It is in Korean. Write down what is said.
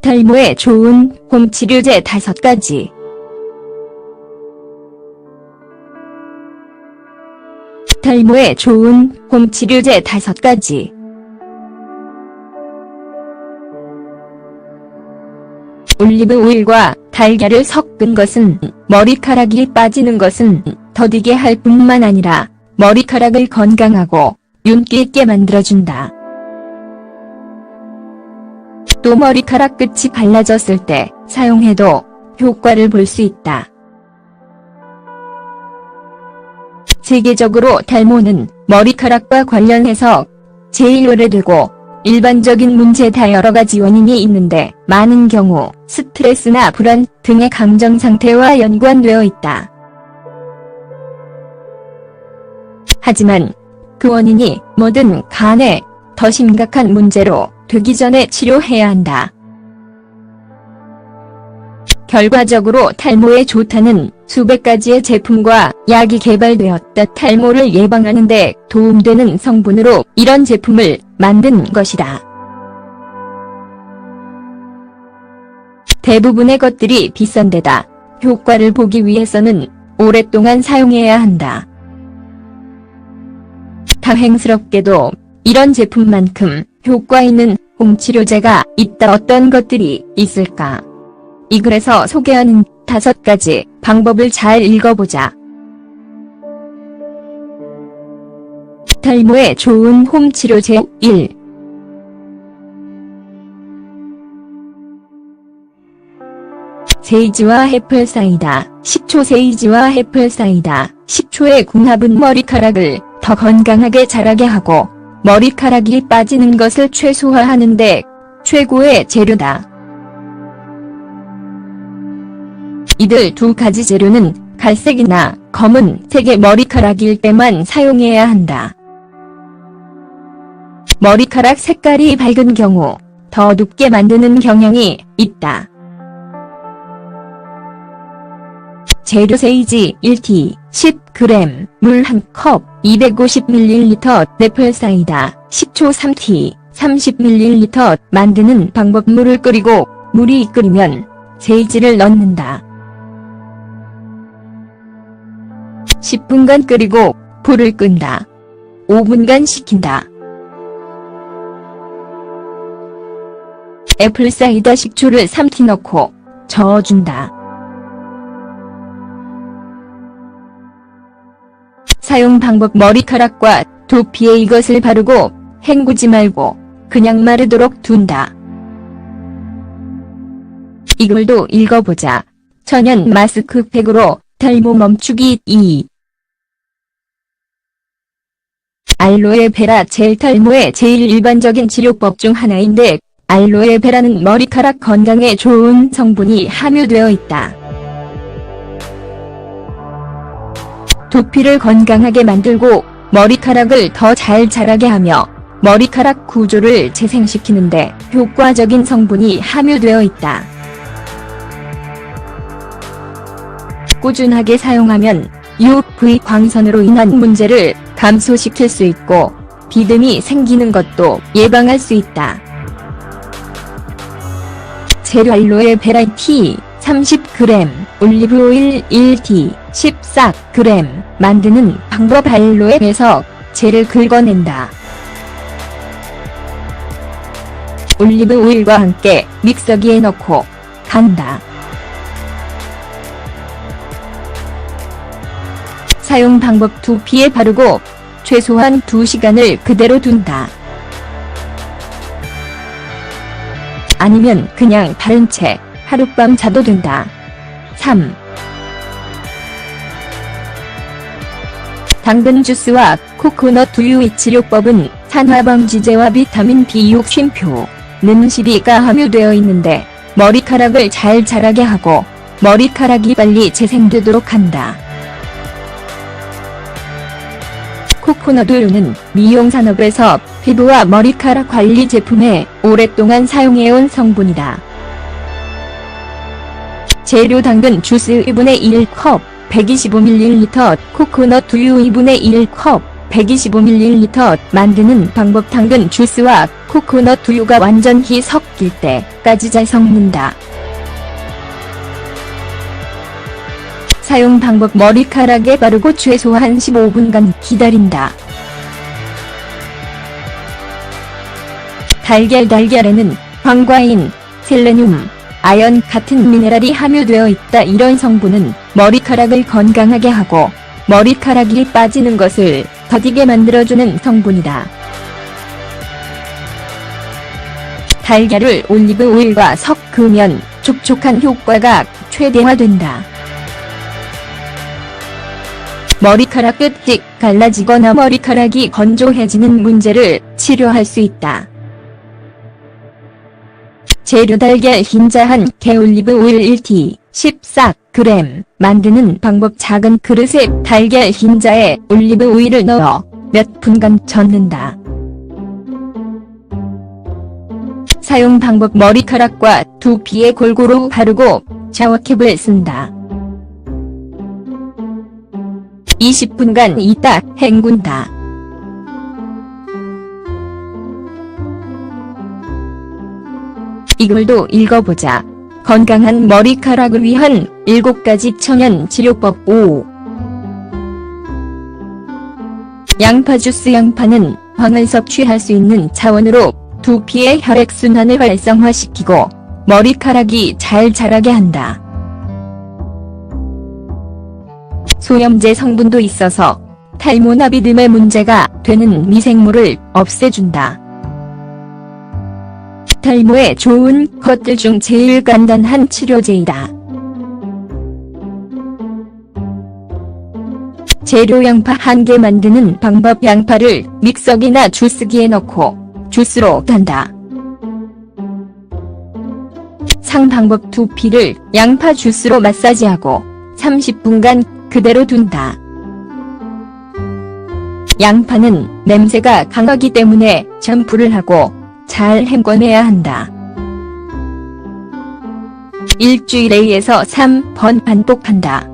탈모에 좋은 홈 치료제 다섯 가지. 탈모에 좋은 홈 치료제 다섯 가지. 올리브 오일과 달걀을 섞은 것은 머리카락이 빠지는 것은 더디게 할 뿐만 아니라 머리카락을 건강하고 윤기 있게 만들어준다. 또 머리카락 끝이 갈라졌을 때 사용해도 효과를 볼 수 있다. 세계적으로 탈모는 머리카락과 관련해서 제일 오래되고 일반적인 문제 다 여러 가지 원인이 있는데 많은 경우 스트레스나 불안 등의 감정 상태와 연관되어 있다. 하지만 그 원인이 뭐든 간에 더 심각한 문제로 되기 전에 치료해야 한다. 결과적으로 탈모에 좋다는 수백 가지의 제품과 약이 개발되었다. 탈모를 예방하는 데 도움되는 성분으로 이런 제품을 만든 것이다. 대부분의 것들이 비싼 데다 효과를 보기 위해서는 오랫동안 사용해야 한다. 다행스럽게도 이런 제품만큼 효과 있는 홍치료제가 있다 어떤 것들이 있을까? 이 글에서 소개하는 다섯 가지 방법을 잘 읽어보자. 탈모에 좋은 홈치료제 1. 세이지와 해플사이다. 식초 세이지와 해플사이다. 식초의 궁합은 머리카락을 더 건강하게 자라게 하고 머리카락이 빠지는 것을 최소화하는 데 최고의 재료다. 이들 두 가지 재료는 갈색이나 검은 색의 머리카락일 때만 사용해야 한다. 머리카락 색깔이 밝은 경우 더 눕게 만드는 경향이 있다. 재료 세이지 1t 10g 물 1컵 250ml 네플사이다 식초 3t 30ml 만드는 방법 물을 끓이고 물이 끓이면 세이지를 넣는다. 10분간 끓이고 불을 끈다. 5분간 식힌다. 애플사이다 식초를 3티 넣고 저어준다. 사용 방법 머리카락과 두피에 이것을 바르고 헹구지 말고 그냥 마르도록 둔다. 이걸도 읽어보자. 천연 마스크팩으로 탈모 멈추기 2 알로에베라 젤 탈모의 제일 일반적인 치료법 중 하나인데 알로에베라는 머리카락 건강에 좋은 성분이 함유되어 있다. 두피를 건강하게 만들고 머리카락을 더 잘 자라게 하며 머리카락 구조를 재생시키는데 효과적인 성분이 함유되어 있다. 꾸준하게 사용하면 UV 광선으로 인한 문제를 감소시킬 수 있고 비듬이 생기는 것도 예방할 수 있다. 재료 알로에 베라이티 30g, 올리브오일 1t, 14g 만드는 방법 알로에에서 젤을 긁어낸다. 올리브 오일과 함께 믹서기에 넣고 간다. 사용 방법 두피에 바르고 최소한 2시간을 그대로 둔다. 아니면 그냥 바른 채 하룻밤 자도 된다. 3. 당근 주스와 코코넛 우유의 치료법은 산화방지제와 비타민 B6 쉼표, 는 12가 함유되어 있는데 머리카락을 잘 자라게 하고 머리카락이 빨리 재생되도록 한다. 코코넛 우유는 미용 산업에서 피부와 머리카락 관리 제품에 오랫동안 사용해온 성분이다. 재료 당근 주스 2분의 1컵 125ml 코코넛 우유 2분의 1컵 125ml 만드는 방법 당근 주스와 코코넛 우유가 완전히 섞일 때까지 잘 섞는다. 사용 방법 머리카락에 바르고 최소한 15분간 기다린다. 달걀 달걀에는 황과인, 셀레늄, 아연 같은 미네랄이 함유되어 있다. 이런 성분은 머리카락을 건강하게 하고 머리카락이 빠지는 것을 더디게 만들어주는 성분이다. 달걀을 올리브 오일과 섞으면 촉촉한 효과가 최대화된다. 머리카락 끝이 갈라지거나 머리카락이 건조해지는 문제를 치료할 수 있다. 재료 달걀 흰자 한 개 올리브 오일 1t 14g 만드는 방법 작은 그릇에 달걀 흰자에 올리브 오일을 넣어 몇 분간 젓는다. 사용 방법 머리카락과 두피에 골고루 바르고 샤워캡을 쓴다. 20분간 있다 헹군다. 이글도 읽어보자. 건강한 머리카락을 위한 7가지 천연 치료법 5. 양파 주스 양파는 황을 섭취할 수 있는 차원으로 두피의 혈액순환을 활성화시키고 머리카락이 잘 자라게 한다. 소염제 성분도 있어서 탈모나 비듬의 문제가 되는 미생물을 없애준다. 탈모에 좋은 것들 중 제일 간단한 치료제이다. 재료 양파 한 개 만드는 방법 양파를 믹서기나 주스기에 넣고 주스로 단다. 상 방법 두피를 양파 주스로 마사지하고 30분간 그대로 둔다. 양파는 냄새가 강하기 때문에 샴푸를 하고 잘 헹궈내야 한다. 일주일에 2에서 3번 반복한다.